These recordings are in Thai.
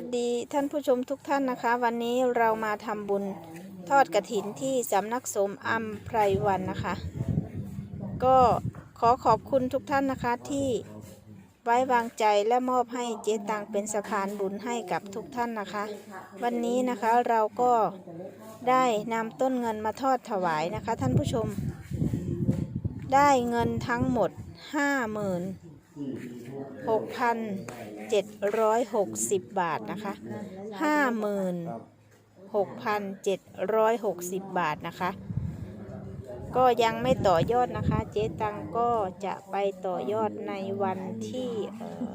วัสดีท่านผู้ชมทุกท่านนะคะ วันนี้เรามาทำบุญทอดกระถินที่สำนักสมอัมไพรวันนะคะ ก็ขอขอบคุณทุกท่านนะคะที่ไว้วางใจและมอบให้เจตังเป็นสะพานบุญให้กับทุกท่านนะคะ วันนี้นะคะเราก็ได้นำต้นเงินมาทอดถวายนะคะ ท่านผู้ชม ได้เงินทั้งหมด 56,760 บาทนะคะ56,760 บาทนะคะ ก็ยังไม่ต่อยอดนะคะ เจ๊ตังก็จะไปต่อยอดในวันที่เอ่อ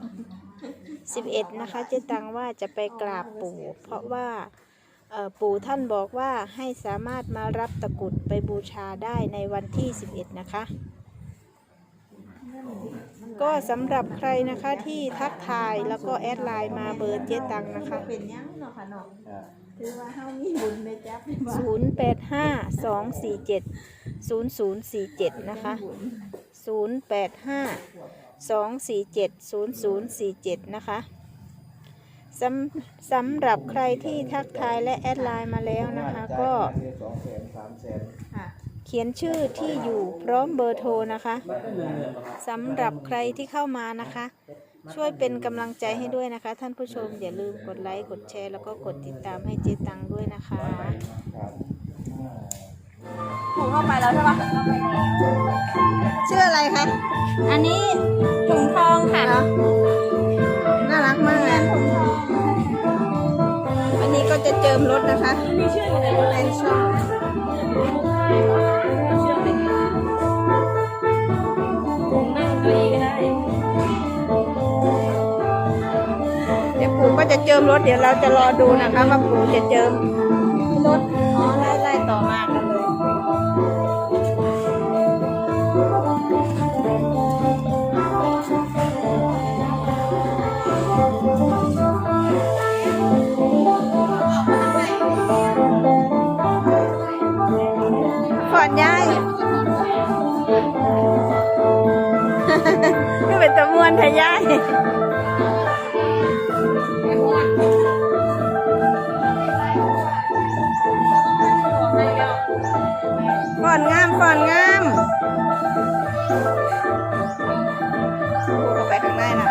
11 นะคะ เจ๊ตังว่าจะไปกราบปู่ เพราะว่าปู่ท่านบอกว่าให้สามารถมารับตะกรุดไปบูชาได้ในวันที่ 11 นะคะ ก็สำหรับใครนะคะที่ทักทายแล้วก็แอดไลน์มาเบอร์เจ๊ตังนะคะ เป็นหยังเนาะค่ะเนาะถือว่าเฮามีบุญในจับได้บ่0 8 5 2 4 7 0 0 4 7 นะคะ 0 8 5 2 4 7 0 0 4 7 นะคะสำสำหรับใครที่ทักทายและแอดไลน์มาแล้วนะคะ ก็สองแสนสามแสนค่ะเขียนชื่อที่อยู่พร้อมเบอร์โทรนะคะสำหรับใครที่เข้ามานะคะ ช่วยเป็นกำลังใจให้ด้วยนะคะ ท่านผู้ชมอย่าลืมกดไลค์กดแชร์ แล้วก็กดติดตามให้เจ๊ตังด้วยนะคะถุงเข้าไปแล้วใช่ปะชื่ออะไรคะอันนี้ถุงทองค่ะน่ารักมากเลยอันนี้ก็จะเจิมรถนะคะมีชื่ออยู่ในรถเป็นช่องถุ ก็จะเจิมรถเดี๋ยวเราจะรอดูนะคะว่าปู่จะเจิมรถอ๋อไล่ไล่ต่อมากันเลยก่อนย้ายก็เป็นตะมวนทะย้าย อนงามก่อนงามปู่เข้าไปข้างในนะ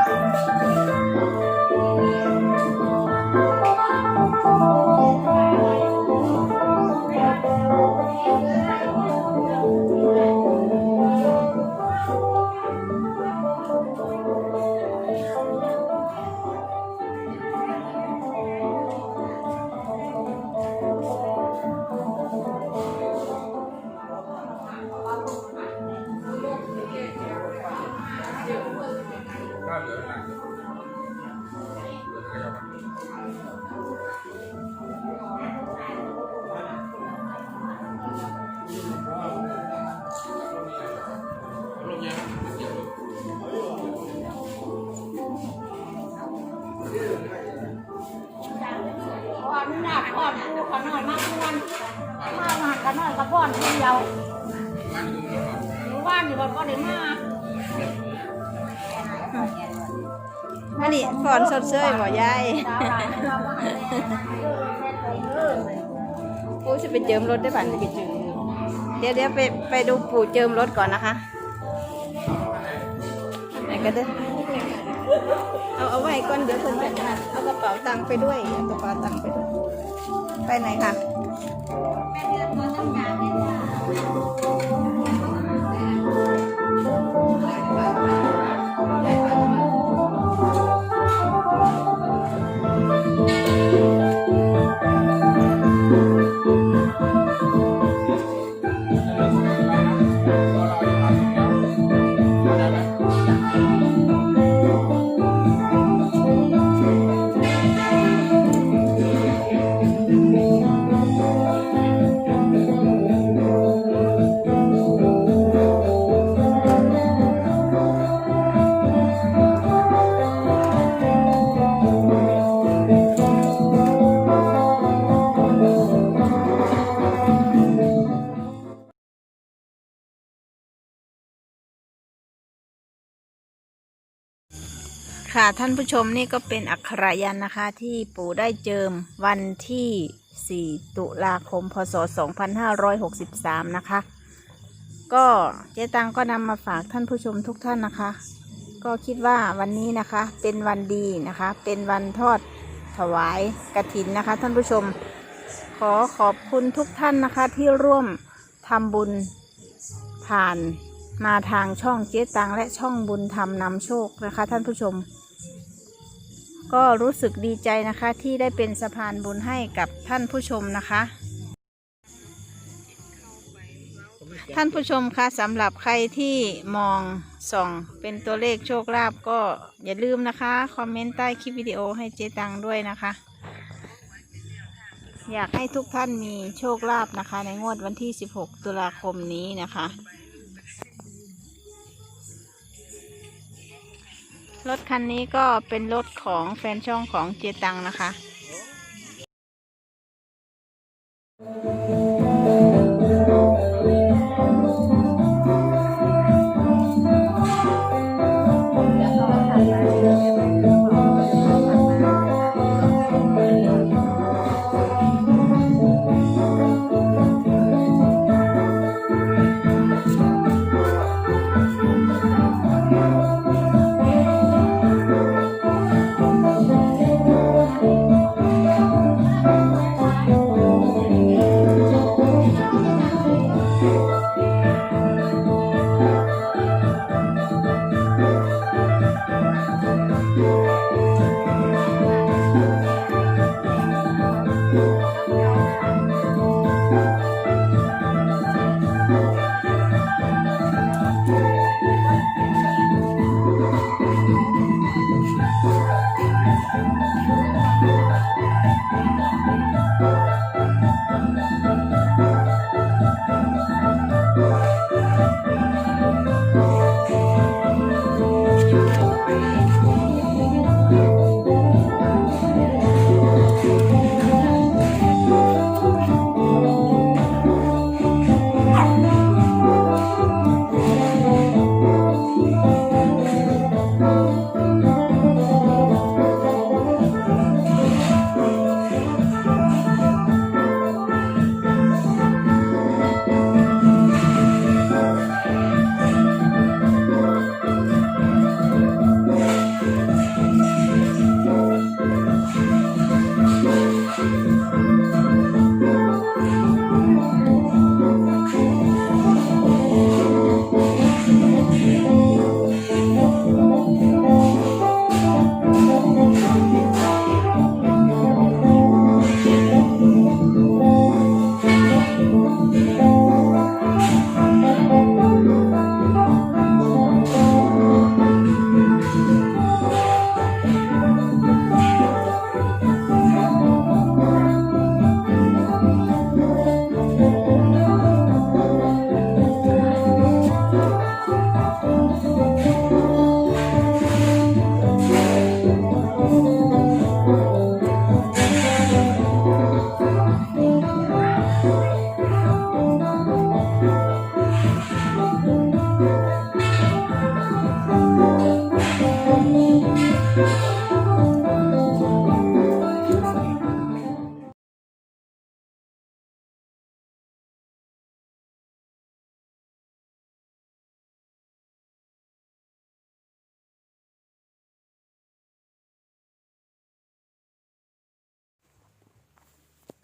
อยกับพ่อนทีเดียวหรือว่านี่บ่ก็ได้มาอันนี้ฟอนสดเซยบ่ยายดาวหลานเราว่าให้แม่เออแม่เออปู่จะไปเจิมรถได้ป่ะนี่เดี๋ยวเดี๋ยวไปไปดูปู่เจิมรถก่อนนะคะไหนก็ได้อเอาเอาไว้ก่อนเดี๋ยวคนไปเอา กระเป๋าตังค์ไปด้วยเอากระเป๋าตังค์ไปด้วย ไปไหนคะค่ะ ค่ะท่านผู้ชมนี่ก็เป็นอักขระยันนะคะ ที่ปู่ได้เจิมวันที่ 4 ตุลาคม พศ 2563 นะคะ ก็เจ๊ตังก็นำมาฝากท่านผู้ชมทุกท่านนะคะ ก็คิดว่าวันนี้นะคะเป็นวันดีนะคะ เป็นวันทอดถวายกระถินนะคะ ท่านผู้ชม ขอขอบคุณทุกท่านนะคะที่ร่วมทำบุญผ่านมาทางช่องเจ๊ตังและช่องบุญธรรมนำโชคนะคะท่านผู้ชม ก็รู้สึกดีใจนะคะที่ได้เป็นสะพานบุญให้กับท่านผู้ชมนะคะ ท่านผู้ชมคะสำหรับใครที่มองส่องเป็นตัวเลขโชคลาภก็อย่าลืมนะคะ คอมเมนต์ใต้คลิปวิดีโอให้เจ๊ตังด้วยนะคะ อยากให้ทุกท่านมีโชคลาภนะคะ ในงวดวันที่ 16 ตุลาคมนี้นะคะ รถคันนี้ก็เป็นรถของแฟนช่องของเจตังนะคะ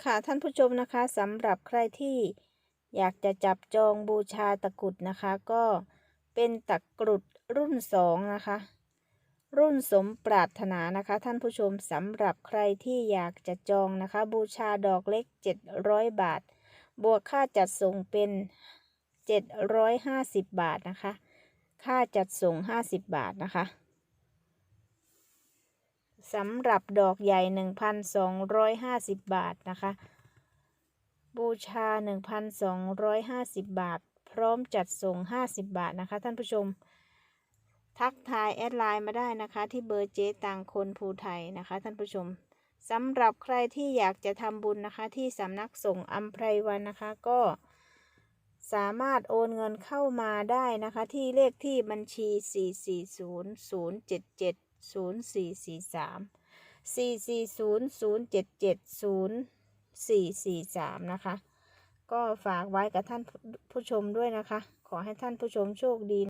ค่ะท่านผู้ชมนะคะสำหรับใครที่อยากจะจับจองบูชาตะกรุดนะคะ ก็เป็นตะกรุดรุ่นสองนะคะ รุ่นสมปรารถนานะคะ ท่านผู้ชมสำหรับใครที่อยากจะจองนะคะ บูชาดอกเล็ก 700 บาท บวกค่าจัดส่งเป็น 750 บาทนะคะ ค่าจัดส่ง 50 บาทนะคะ สำหรับดอกใหญ่ 1,250 บาทนะคะ บูชา 1,250 บาท พร้อมจัดส่ง 50 บาทนะคะ ท่านผู้ชม ทักทายแอดไลน์มาได้นะคะ ที่เบอร์เจ๊ตังคนภูไทยนะคะ ท่านผู้ชมสำหรับใครที่อยากจะทำบุญนะคะ ที่สำนักส่งอัมไพรวันนะคะ ก็สามารถโอนเงินเข้ามาได้นะคะ ที่เลขที่บัญชี 440 077 ศูนย์สี่สี่สามสี่สี่ศูนย์ศูนย์เจ็ดเจ็ดศูนย์สี่สี่สามนะคะ ก็ฝากไว้กับท่านผู้ชมด้วยนะคะ ขอให้ท่านผู้ชมโชคดี